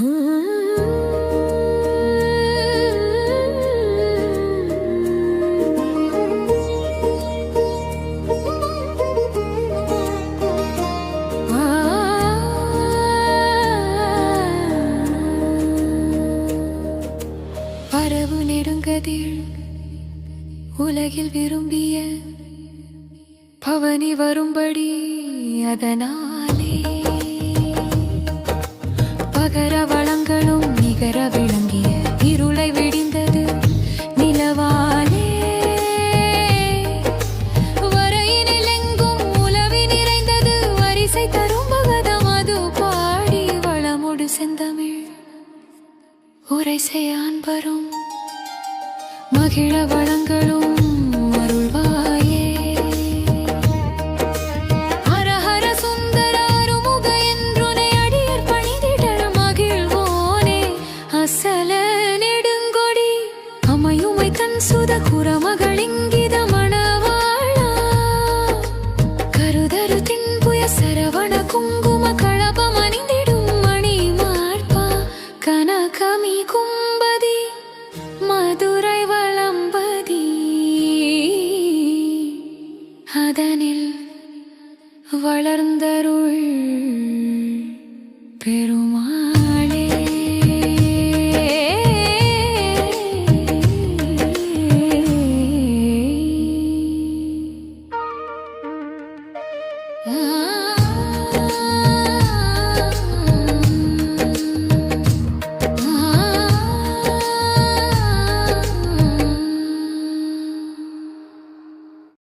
பரவு நெடுங்கதில் உலகில் விரும்பிய பவனி வரும்படி அதனாலே உரை செய்யான் வரும். மகிழ வளங்களும் அருள்வாயே. ஹரஹர சுந்தர என்றுனை அடியர் பணிதிடர மகிழ்வோனே. அசல நெடுங்கொடி அமையுமை தன் சுத குரமகளிங்கித மணவாழா கருதரு தின்புய சரவண குங்கும களபம் அதனில் வளர்ந்தருள் பெருமாளே. ஆ.